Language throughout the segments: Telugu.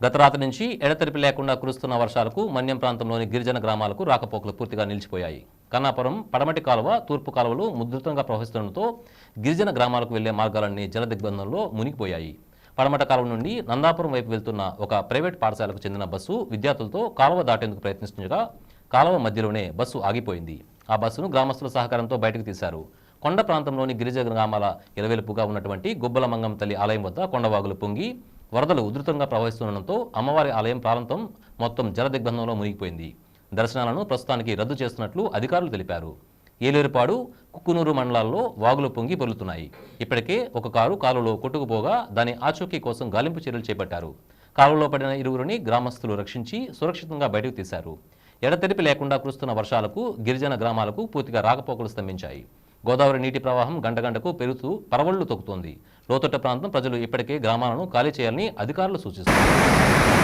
గత రాత్రి నుంచి ఎడతెరిపి లేకుండా కురుస్తున్న వర్షాలకు మన్యం ప్రాంతంలోని గిరిజన గ్రామాలకు రాకపోకలు పూర్తిగా నిలిచిపోయాయి. కన్నాపురం పడమటి కాలువ తూర్పు కాలువలు ముద్రితంగా ప్రవహిస్తుండటంతో గిరిజన గ్రామాలకు వెళ్ళే మార్గాలన్నీ జల దిగ్బంధంలో మునిగిపోయాయి. పడమట కాలువ నుండి నందాపురం వైపు వెళ్తున్న ఒక ప్రైవేట్ పాఠశాలకు చెందిన బస్సు విద్యార్థులతో కాలువ దాటేందుకు ప్రయత్నిస్తుండగా కాలువ మధ్యలోనే బస్సు ఆగిపోయింది. ఆ బస్సును గ్రామస్తుల సహకారంతో బయటకు తీశారు. కొండ ప్రాంతంలోని గిరిజన గ్రామాల ఇలవెలుపుగా ఉన్నటువంటి గుబ్బల మంగం తల్లి ఆలయం వద్ద కొండవాగులు పొంగి వరదలు ఉధృతంగా ప్రవహిస్తుండటంతో అమ్మవారి ఆలయం ప్రాంతం మొత్తం జల దిగ్బంధంలో మునిగిపోయింది. దర్శనాలను ప్రస్తుతానికి రద్దు చేస్తున్నట్లు అధికారులు తెలిపారు. ఏలేరుపాడు కుక్కునూరు మండలాల్లో వాగులు పొంగి పొరులుతున్నాయి. ఇప్పటికే ఒక కారు కాలువలో కొట్టుకుపోగా దాని ఆచూకీ కోసం గాలింపు చర్యలు చేపట్టారు. కాలువలో పడిన ఇరువురిని గ్రామస్తులు రక్షించి సురక్షితంగా బయటకు తీశారు. ఎడతెరిపి లేకుండా కురుస్తున్న వర్షాలకు గిరిజన గ్రామాలకు పూర్తిగా రాకపోకలు స్తంభించాయి. గోదావరి నీటి ప్రవాహం గంటగంటకు పెరుగుతూ పరవళ్ళు తొక్కుతోంది. లోతట్ట ప్రాంతం ప్రజలు ఇప్పటికే గ్రామాలను ఖాళీ చేయాలని అధికారులు సూచిస్తున్నారు.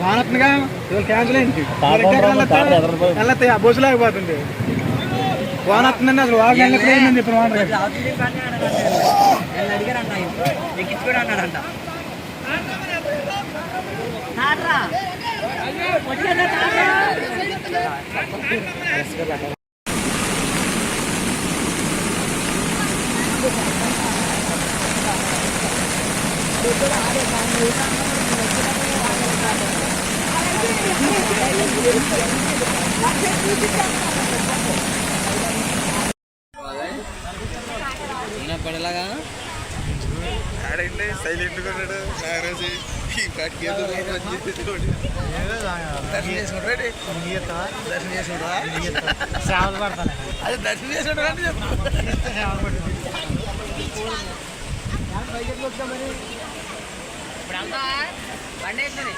వానత్నగా ఇవాళ క్యాన్సిల్ అయింది. వెళ్ళతాయి ఆ బస్సు లేకపోతుంది వానత్నండి అసలు వెళ్ళినప్పుడు ఏంటని చెప్పిన. అడిగారంట అన్నాడంట. తాడ్రా వచ్చేదా తాడ్రా పడేలాగా ఆడండి సైలెంట్గా ఉన్నాడు. నాగరాజు. దర్శనం చేసుకుంటాడు దర్శనం చేసుకుంటా అది దర్శనం చేసుకుంటాడు చెప్పు. బండి ఇప్పుడు